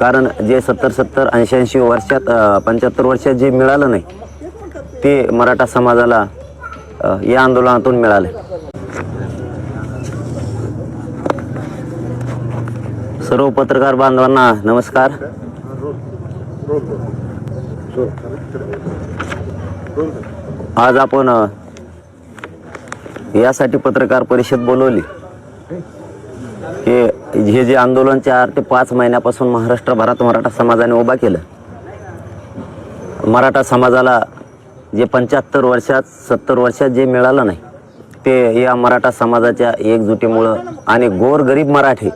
कारण जे सत्तर सत्तर ऐंशी ऐंशी वर्षात पंच्याहत्तर वर्षात जे मिळालं नाही ते मराठा समाजाला या आंदोलनातून मिळाले. सर्व पत्रकार बांधवांना नमस्कार. आज आपण यासाठी पत्रकार परिषद बोलवली. हे हे जे आंदोलन चार ते पाच महिन्यापासून महाराष्ट्रभरात मराठा समाजाने उभा केलं. मराठा समाजाला जे पंच्याहत्तर वर्षात सत्तर वर्षात जे मिळालं नाही ते या मराठा समाजाच्या एकजुटीमुळं आणि गोरगरीब मराठी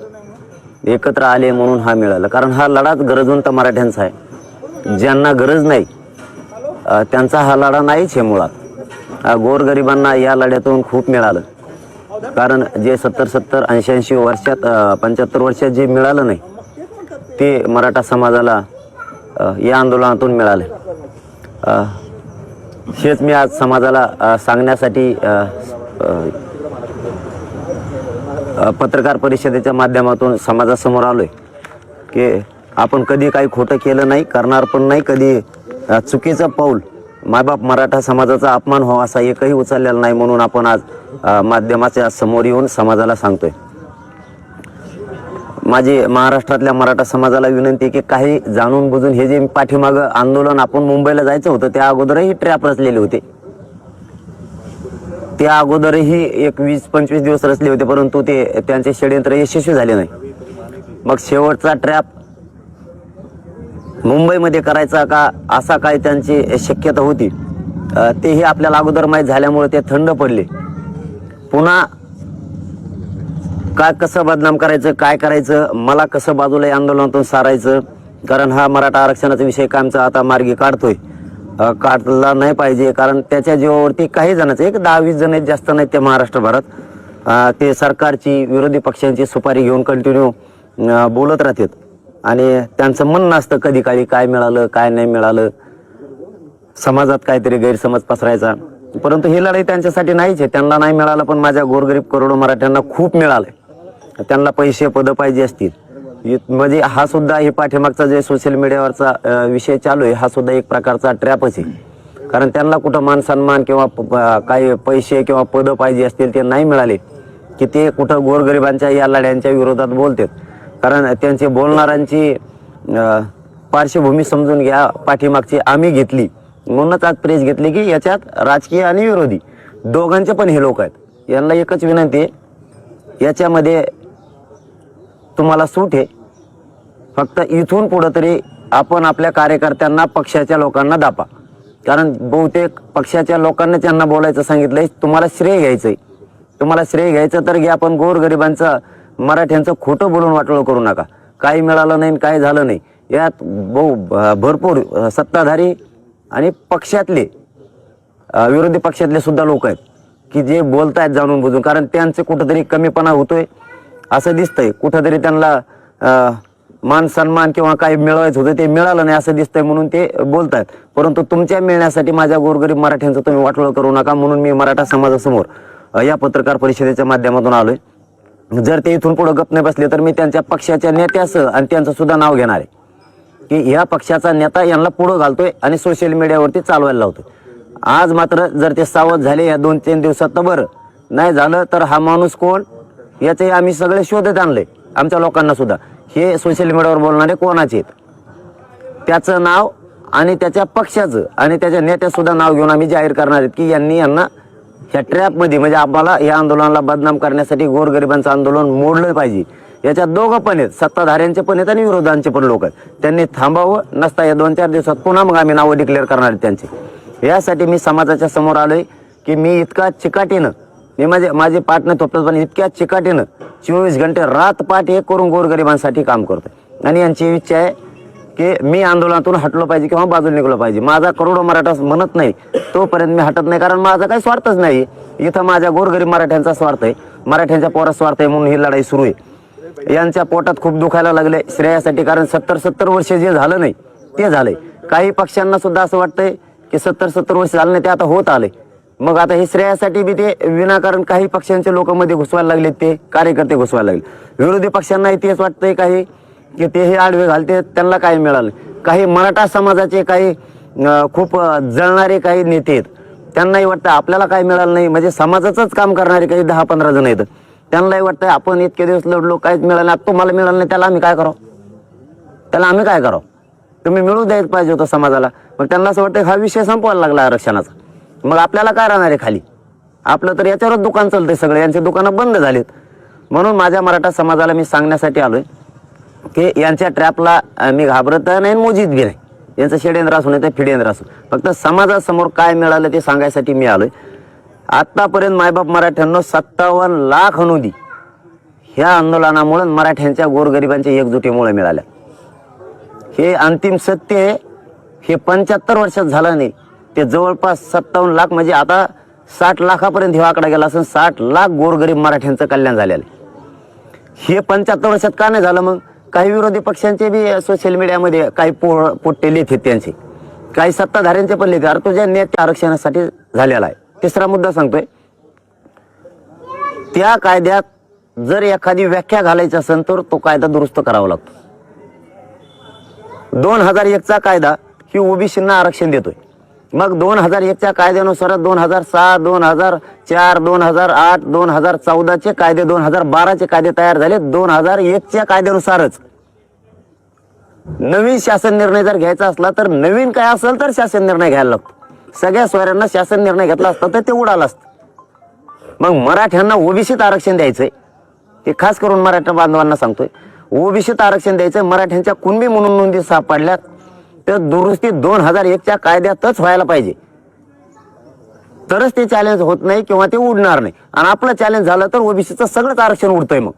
एकत्र आले म्हणून हा मिळाला. कारण हा लढाच गरजवंत मराठ्यांचा आहे. ज्यांना गरज नाही त्यांचा हा लढा नाहीच आहे मुळात. गोरगरिबांना या लढ्यातून खूप मिळालं. कारण जे सत्तर सत्तर ऐंशी ऐंशी वर्षात पंच्याहत्तर वर्षात जे मिळालं नाही ते मराठा समाजाला या आंदोलनातून मिळाले. हेच मी आज समाजाला सांगण्यासाठी पत्रकार परिषदेच्या माध्यमातून समाजासमोर आलोय की आपण कधी काही खोटं केलं नाही करणार पण नाही कधी चुकीचं पाऊल मायबाप मराठा समाजाचा अपमान हो असा एकही उचललेला नाही म्हणून आपण आज माध्यमाच्या समोर येऊन समाजाला सांगतोय. माझी महाराष्ट्रातल्या मराठा समाजाला विनंती आहे की काही जाणून बुजून हे जे पाठीमागं आंदोलन आपण मुंबईला जायचं होतं त्या अगोदरही ट्रॅप रचलेले होते. त्या अगोदरही एक वीस पंचवीस दिवस रचले होते परंतु ते त्यांचे षडयंत्र यशस्वी झाले नाही. मग शेवटचा ट्रॅप मुंबईमध्ये करायचा का असा काय त्यांची शक्यता होती तेही आपल्याला अगोदर माहीत झाल्यामुळे ते थंड पडले. पुन्हा काय कसं बदनाम करायचं काय करायचं मला कसं बाजूला या आंदोलनातून सारायचं कारण हा मराठा आरक्षणाचा विषय कायमचा आता मार्गी काढतोय काढला नाही पाहिजे कारण त्याच्या जीवावरती काही जणांचं एक दहा वीस जण आहेत जास्त नाहीत ते महाराष्ट्रभरात ते सरकारची विरोधी पक्षांची सुपारी घेऊन कंटिन्यू बोलत राहतात. आणि त्यांचं म्हणणं असतं कधी काळी काय मिळालं काय नाही मिळालं. समाजात काहीतरी गैरसमज पसरायचा. परंतु ही लढाई त्यांच्यासाठी नाहीच आहे. त्यांना नाही मिळालं पण माझ्या गोरगरीब करोडो मराठ्यांना खूप मिळालं त्यांना पैसे पदं पाहिजे असतील. म्हणजे हा सुद्धा हे पाठीमागचा जे सोशल मीडियावरचा विषय चालू आहे हा सुद्धा एक प्रकारचा ट्रॅपच आहे. कारण त्यांना कुठं मान सन्मान किंवा प- काही पैसे किंवा पदं पाहिजे असतील ते नाही मिळाले की ते कुठं गोरगरिबांच्या या लढ्यांच्या विरोधात बोलतात. कारण त्यांचे बोलणाऱ्यांची पार्श्वभूमी समजून घ्या पाठीमागची आम्ही घेतली. म्हणूनच आज प्रेस घेतली की याच्यात राजकीय आणि विरोधी. दोघांचे पण हे लोक आहेत. यांना एकच विनंती आहे. याच्यामध्ये तुम्हाला सूट आहे. फक्त इथून पुढं तरी आपण आपल्या कार्यकर्त्यांना पक्षाच्या लोकांना दापा. कारण बहुतेक पक्षाच्या लोकांना त्यांना बोलायचं सांगितलंय तुम्हाला श्रेय घ्यायचंय. तुम्हाला श्रेय घ्यायचं तर घ्या पण गोरगरिबांचं मराठ्यांचं खोटं बोलून वाटोळ करू नका. काही मिळालं नाही आणि झालं नाही. यात बहु भरपूर सत्ताधारी आणि पक्षातले विरोधी पक्षातले सुद्धा लोक आहेत की जे बोलत आहेत जाणून बुजून. कारण त्यांचे कुठंतरी कमीपणा होतोय असं दिसतंय. कुठंतरी त्यांना मान सन्मान किंवा काही मिळवायचं होतं ते मिळालं नाही असं दिसतंय म्हणून ते बोलतायत. परंतु तुमच्या मिळण्यासाठी माझ्या गोरगरीब मराठ्यांचं तुम्ही वाटोळ करू नका म्हणून मी मराठा समाजासमोर या पत्रकार परिषदेच्या माध्यमातून आलोय. जर ते इथून पुढे गप नाही बसले तर मी त्यांच्या पक्षाच्या नेत्यासह आणि त्यांचं सुद्धा नाव घेणार आहे. की ह्या पक्षाचा नेता यांना पुढं घालतोय आणि सोशल मीडियावरती चालवायला लावतोय. आज मात्र जर ते सावध झाले या दोन तीन दिवसात तर बरं. नाही झालं तर हा माणूस कोण? याचे आम्ही सगळे शोधत आणले आमच्या लोकांना सुद्धा. हे सोशल मीडियावर बोलणारे कोणाचे आहेत? त्याचं नाव आणि त्याच्या पक्षाचं आणि त्याच्या नेत्यासुद्धा नाव घेऊन आम्ही जाहीर करणार आहेत की यांनी यांना ह्या ट्रॅपमध्ये म्हणजे आम्हाला या आंदोलनाला बदनाम करण्यासाठी गोरगरिबांचं आंदोलन मोडलं पाहिजे. याच्यात दोघं पण आहेत. सत्ताधाऱ्यांचे पण आहेत आणि विरोधांचे पण लोक आहेत. त्यांनी थांबावं नसता या दोन चार दिवसात पुन्हा मग आम्ही नावं डिक्लेअर करणार आहेत त्यांचे. यासाठी मी समाजाच्या समोर आलोय की मी इतका चिकाटीनं मी माझे माझे पार्टनर थोपटत पण इतक्या चिकाटीनं चोवीस घंटे रात पाठ हे करून गोरगरिबांसाठी काम करतोय. आणि यांची इच्छा आहे की मी आंदोलनातून हटलो पाहिजे किंवा बाजूला निघलो पाहिजे. माझा करोडो मराठा म्हणत नाही तोपर्यंत मी हटत नाही. कारण माझा काही स्वार्थच नाही. इथं माझ्या गोरगरीब मराठ्यांचा स्वार्थ आहे. मराठ्यांच्या पोरात स्वार्थ आहे म्हणून ही लढाई सुरू आहे. यांच्या पोटात खूप दुखायला लागले श्रेयासाठी कारण सत्तर सत्तर वर्ष जे झालं नाही ते झालंय. काही पक्षांना सुद्धा असं वाटतंय की सत्तर सत्तर वर्ष झालं नाही ते आता होत आले मग आता हे श्रेयासाठी बी ते विनाकारण काही पक्षांचे लोकांमध्ये घुसवायला लागले ते कार्यकर्ते घुसवायला लागले. विरोधी पक्षांनाही तेच वाटतंय काही की ते हे आडवे घालते त्यांना काय मिळालं काही मराठा समाजाचे काही खूप जळणारे काही नेते आहेत त्यांनाही वाटतं आपल्याला काय मिळालं नाही. म्हणजे समाजाचंच काम करणारे काही दहा पंधरा जण आहेत. त्यांनाही वाटतं आपण इतके दिवस लढलो काहीच मिळालं नाही. तुम्हाला मिळालं नाही त्याला आम्ही काय करावं? त्याला आम्ही काय करावं? तुम्ही मिळू द्यायच पाहिजे होतं समाजाला. मग त्यांना असं वाटतं हा विषय संपवायला लागला आरक्षणाचा. मग आपल्याला काय राहणार आहे खाली? आपलं तर याच्यावरच दुकान चालतंय सगळं. यांचे दुकानं बंद झालीत. म्हणून माझ्या मराठा समाजाला मी सांगण्यासाठी आलोय. की यांच्या ट्रॅपला मी घाबरत नाही मोजीत बी नाही. यांचं षडेंद्र असू नाही तर फिडेंद्र असू फक्त समाजासमोर काय मिळालं ते सांगायसाठी मी आलोय. आत्तापर्यंत मायबाप मराठ्यांना सत्तावन्न लाख अनुदी ह्या आंदोलनामुळे मराठ्यांच्या गोरगरिबांच्या एकजुटीमुळे मिळाल्या. हे अंतिम सत्य आहे. हे पंच्याहत्तर वर्षात झालं नाही. ते जवळपास सत्तावन्न लाख म्हणजे आता साठ लाखापर्यंत हे आकडा गेला असून साठ लाख गोरगरीब मराठ्यांचं कल्याण झालेलं आहे. हे पंच्याहत्तर वर्षात का नाही झालं मग? काही विरोधी पक्षांचे बी सोशल मीडियामध्ये काही पो पोट्टे आहेत त्यांचे. काही सत्ताधाऱ्यांचे पण लेख अरे तुझ्या नेत्या आरक्षणासाठी झालेला आहे तिसरा मुद्दा सांगतोय. त्या कायद्यात जर एखादी व्याख्या घालायची असेल तर तो कायदा दुरुस्त करावा लागतो. दोन हजार एकचा कायदा ही ओबीसींना आरक्षण देतोय. मग दोन हजार एकच्या कायद्यानुसार दोन हजार सहा दोन हजार चार दोन हजार आठ दोन हजार चौदाचे कायदे दोन हजार बाराचे कायदे तयार झाले. दोन हजार एकच्या कायद्यानुसारच. नवीन शासन निर्णय जर घ्यायचा असला तर नवीन काय असेल तर शासन निर्णय घ्यायला लागतो. सगळ्या सोयऱ्यांना शासन निर्णय घेतला असता तर ते उडालं असतं. मग मराठ्यांना ओबीसीत आरक्षण द्यायचंय. हे खास करून मराठा बांधवांना सांगतोय. ओबीसीत आरक्षण द्यायचंय. मराठ्यांच्या कुणबी म्हणून नोंदी सापडल्यात. तर दुरुस्ती दोन हजार एकच्या कायद्यातच व्हायला पाहिजे. तरच ते चॅलेंज होत नाही किंवा ते उडणार नाही. आणि आपलं चॅलेंज झालं तर ओबीसीचं सगळंच आरक्षण उडतंय मग.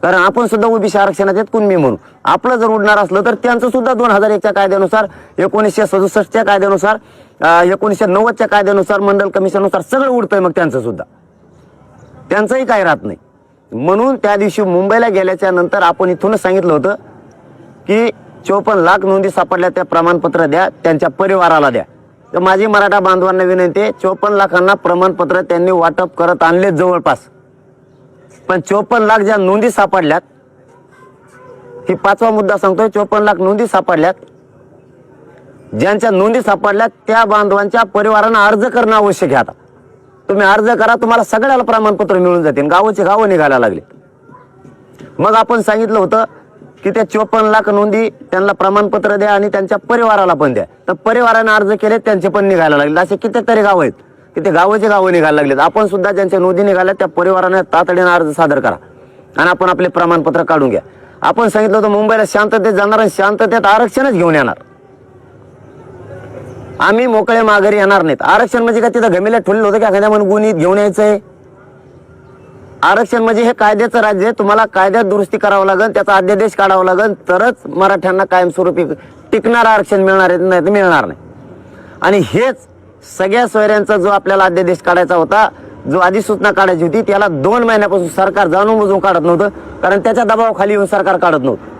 कारण आपण सुद्धा ओबीसी आरक्षणात येत कुणबी म्हणून. आपलं जर उडणार असलं तर त्यांचं सुद्धा दोन हजार एकच्या कायद्यानुसार एकोणीसशे सदुसष्टच्या कायद्यानुसार एकोणीसशे नव्वदच्या कायद्यानुसार मंडल कमिशननुसार सगळं उडतंय मग त्यांचं सुद्धा. त्यांचंही काय राहत नाही. म्हणून त्या दिवशी मुंबईला गेल्याच्यानंतर आपण इथूनच सांगितलं होतं की चोपन्न लाख नोंदी सापडल्या त्या प्रमाणपत्र द्या त्यांच्या परिवाराला द्या. तर माझी मराठा बांधवांना विनंती आहे चोपन्न लाखांना प्रमाणपत्र त्यांनी वाटप करत आणले जवळपास. पण चोपन्न लाख ज्या नोंदी सापडल्यात ही पाचवा मुद्दा सांगतोय चोपन्न लाख नोंदी सापडल्यात ज्यांच्या नोंदी सापडल्यात त्या बांधवांच्या परिवारांना अर्ज करणं आवश्यक आहे आता. तुम्ही अर्ज करा तुम्हाला सगळ्याला प्रमाणपत्र मिळून जातील गावाचे गावं निघायला लागले. मग आपण सांगितलं होतं की त्या चोपन्न लाख नोंदी त्यांना प्रमाणपत्र द्या आणि त्यांच्या परिवाराला पण द्या. तर परिवाराने अर्ज केले त्यांचे पण निघायला लागले असे कितीतरी गाव आहेत. की ते गावाचे गावं निघायला लागलेत. आपण सुद्धा ज्यांच्या नोंदी निघाल्या त्या परिवाराने तातडीने अर्ज सादर करा. आणि आपण आपले प्रमाणपत्र काढून घ्या. आपण सांगितलं होतं मुंबईला शांततेत जाणार आणि शांततेत आरक्षणच घेऊन येणार. आम्ही मोकळे माघारी येणार नाहीत. आरक्षण म्हणजे काय? तिथं गमेला ठेवलेलं होतं की एखाद्या म्हणून गुन्हे घेऊन यायचंय. आरक्षण म्हणजे हे कायद्याचं राज्य आहे. तुम्हाला कायद्यात दुरुस्ती करावं लागेल त्याचा अध्यादेश काढावा लागेल. तरच मराठ्यांना कायमस्वरूपी टिकणारं आरक्षण मिळणार आहे नाही तर मिळणार नाही. आणि हेच सगळ्या सोयऱ्यांचा जो आपल्याला अध्यादेश काढायचा होता जो अधिसूचना काढायची होती त्याला दोन महिन्यापासून सरकार जाणून बुजून काढत नव्हतं कारण त्याच्या दबावाखाली येऊन सरकार काढत नव्हतं.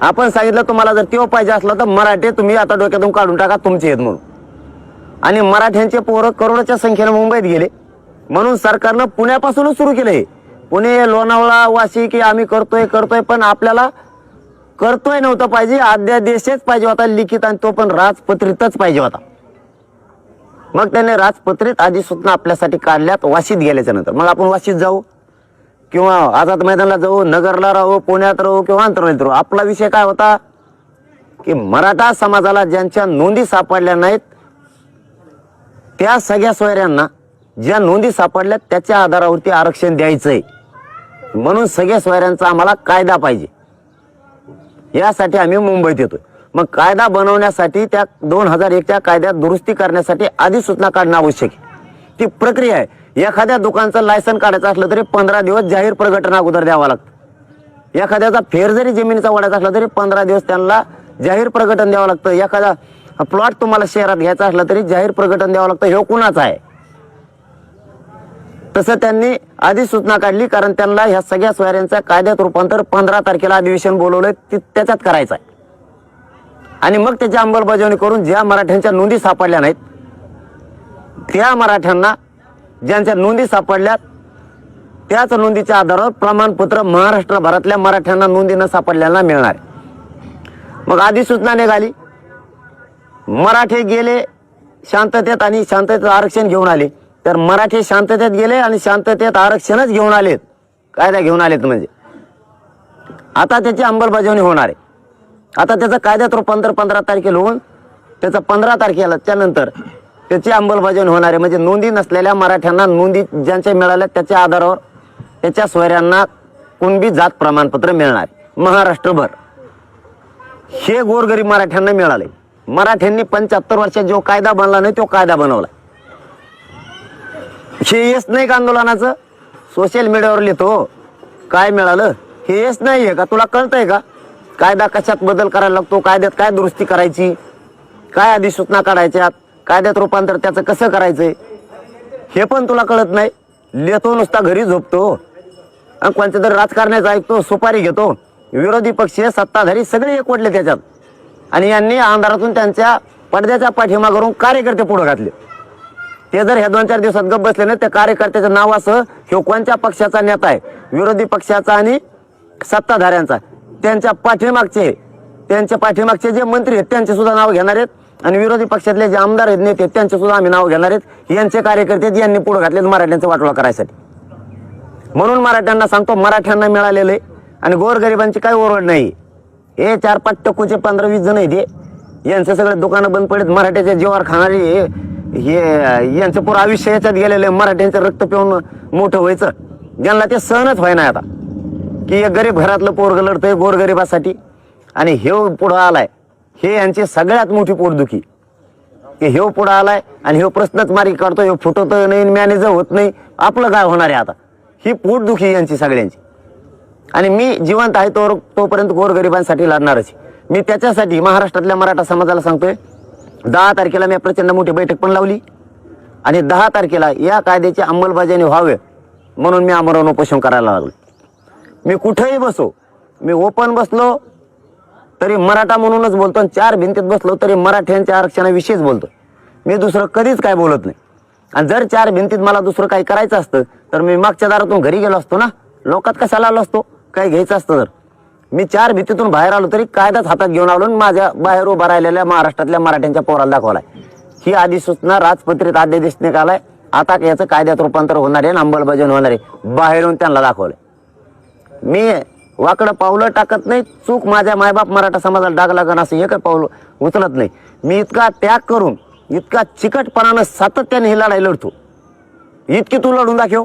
आपण सांगितलं तुम्हाला जर तेव्हा पाहिजे असला तर मराठे तुम्ही आता डोक्यातून काढून टाका तुमचे आहेत म्हणून. आणि मराठ्यांचे पोरं करोडच्या संख्येने मुंबईत गेले. म्हणून सरकारनं पुण्यापासूनच सुरू केलंय. पुणे लोणावळा वाशी की आम्ही करतोय करतोय पण आपल्याला करतोय नव्हतं पाहिजे. अध्यादेशच पाहिजे होता लिखित आणि तो पण राजपत्रितच पाहिजे होता. मग त्याने राजपत्रित अधिसूचना आपल्यासाठी काढल्यात वाशीत गेल्याच्यानंतर. मग आपण वाशीत जाऊ किंवा आझाद मैदानाला जाऊ नगरला राहू पुण्यात राहू किंवा आंतरवलीत राहू. आपला विषय काय होता? की मराठा समाजाला ज्यांच्या नोंदी सापडल्या नाहीत त्या सगळ्या सोयऱ्यांना ज्या नोंदी सापडल्या त्याच्या आधारावरती आरक्षण द्यायचंय. म्हणून सगळ्या सोयऱ्यांचा आम्हाला कायदा पाहिजे. यासाठी आम्ही मुंबईत येतोय. मग कायदा बनवण्यासाठी त्या दोन हजार एकच्या कायद्यात दुरुस्ती करण्यासाठी अधिसूचना काढणं आवश्यक आहे. ती प्रक्रिया आहे. एखाद्या दुकानचं लायसन काढायचं असलं तरी पंधरा दिवस जाहीर प्रगटना अगोदर द्यावा लागतं. एखाद्याचा फेर जरी जमिनीचा वाढायचा असला तरी पंधरा दिवस त्यांना जाहीर प्रगटन द्यावं लागतं. एखादा प्लॉट तुम्हाला शहरात घ्यायचा असला तरी जाहीर प्रगटन द्यावं लागतं. हे कुणाचं आहे? तसं त्यांनी आधी सूचना काढली कारण त्यांना ह्या सगळ्या सोयऱ्यांचं कायद्यात रूपांतर पंधरा तारखेला अधिवेशन बोलवलंय ते त्याच्यात करायचं आहे आणि मग त्याची अंमलबजावणी करून ज्या मराठ्यांच्या नोंदी सापडल्या नाहीत त्या मराठ्यांना ज्यांच्या नोंदी सापडल्यात त्याच नोंदीच्या आधारावर प्रमाणपत्र महाराष्ट्रभरातल्या मराठ्यांना नोंदी न सापडलेला मिळणार मग अधिसूचना निघाली. मराठे गेले शांततेत आणि शांततेत आरक्षण घेऊन आले. तर मराठी शांततेत गेले आणि शांततेत आरक्षणच घेऊन आलेत. कायदा घेऊन आलेत म्हणजे. आता त्याची अंमलबजावणी होणार आहे. आता त्याचं कायद्यात रूपांतर पंधरा तारखेला होऊन त्याचं पंधरा तारखेला त्यानंतर त्याची अंमलबजावणी होणार आहे. म्हणजे नोंदी नसलेल्या मराठ्यांना नोंदी ज्यांच्या मिळाल्या त्याच्या आधारावर त्याच्या सोयऱ्यांना कुणबी जात प्रमाणपत्र मिळणार. आहे. महाराष्ट्रभर. हे गोरगरीब मराठ्यांना मिळाले. मराठ्यांनी पंच्याहत्तर वर्षात जो कायदा बनला नाही तो कायदा बनवला. हे येस नाही का आंदोलनाचं? सोशल मीडियावर लिहितो. काय मिळालं? हे येस नाही आहे का? तुला कळतंय का? कायदा कशात बदल करायला लागतो? कायद्यात काय दुरुस्ती करायची? काय अधिसूचना काढायच्यात? कायद्यात रूपांतर त्याचं कसं करायचंय? हे पण तुला कळत नाही? लिहितो नुसता घरी झोपतो. आणि कोणत्या तरी राजकारण्याचं ऐकतो सुपारी घेतो. विरोधी पक्ष सत्ताधारी सगळे एकवटले त्याच्यात. आणि यांनी आमदारातून त्यांच्या पडद्याच्या करून कार्यकर्ते पुढे घातले. ते जर ह्या दोन चार दिवसात गप बसले ना त्या कार्यकर्त्याचं नाव असं ह्यो कोणत्या पक्षाचा नेता आहे? विरोधी पक्षाचा आणि सत्ताधाऱ्यांचा. त्यांच्या पाठीमागचे त्यांच्या पाठीमागचे जे मंत्री आहेत त्यांचे सुद्धा नाव घेणार आहेत. आणि विरोधी पक्षातले जे आमदार आहेत नेते त्यांचे सुद्धा आम्ही नाव घेणार आहेत. यांचे कार्यकर्ते यांनी पुढे घातलेत मराठ्यांचा वाटोळा करायसाठी. म्हणून मराठ्यांना सांगतो मराठ्यांना मिळालेले आणि गोरगरिबांची काही ओरड नाही. हे चार पाच टक्कूचे पंधरा वीस जण आहेत यांचे सगळे दुकानं बंद पडत मराठ्याच्या जीवावर खाणारे हे यांचं पुरं आयुष्य याच्यात गेलेलं आहे. मराठ्यांचं रक्त पिऊन मोठं व्हायचं. ज्यांना ते सहनच व्हाय नाही आता. की एक गरीब घरातलं पोरग लढतंय गोरगरिबासाठी. आणि हे पुढं आलाय. हे यांची सगळ्यात मोठी पोटदुखी. की हे पुढं आलाय आणि हे प्रश्नच मारी काढतो हे फुटवतो नाही मॅनेजर होत नाही. आपलं काय होणार आहे आता? ही पोटदुखी यांची सगळ्यांची. आणि मी जिवंत आहे तो तोपर्यंत गोरगरिबांसाठी लढणारच आहे. मी त्याच्यासाठी महाराष्ट्रातल्या मराठा समाजाला सांगतोय दहा तारखेला मी प्रचंड मोठी बैठक पण लावली. आणि दहा तारखेला या कायद्याची अंमलबजावणी व्हावे म्हणून मी आमरण उपोषण करायला लागलो. मी कुठेही बसो मी ओपन बसलो तरी मराठा म्हणूनच बोलतो आणि चार भिंतीत बसलो तरी मराठ्यांच्या आरक्षणाविषयीच बोलतो. मी दुसरं कधीच काय बोलत नाही. आणि जर चार भिंतीत मला दुसरं काही करायचं असतं तर मी मागच्या दारातून घरी गेलो असतो ना. लोकात कशाला आलो असतो? काही घ्यायचं असतं तर. मी चार भीतीतून बाहेर आलो तरी कायदाच हातात घेऊन आलो माझ्या बाहेर उभा राहिलेल्या महाराष्ट्रातल्या मराठ्यांच्या पोराला दाखवलाय. ही अधिसूचना राजपत्रित अध्यादेश निघालाय आता याचं कायद्यात रूपांतर होणार आहे आणि अंमलबजावणी होणार आहे. बाहेरून त्यांना दाखवलंय. मी वाकडं पावलं टाकत नाही. चूक माझ्या मायबाप मराठा समाजाला डाग लागण असं एक पावलं उचलत नाही. मी इतका त्याग करून इतका चिकटपणानं सातत्याने ही लढाई लढतो. इतकी तू लढून दाखव.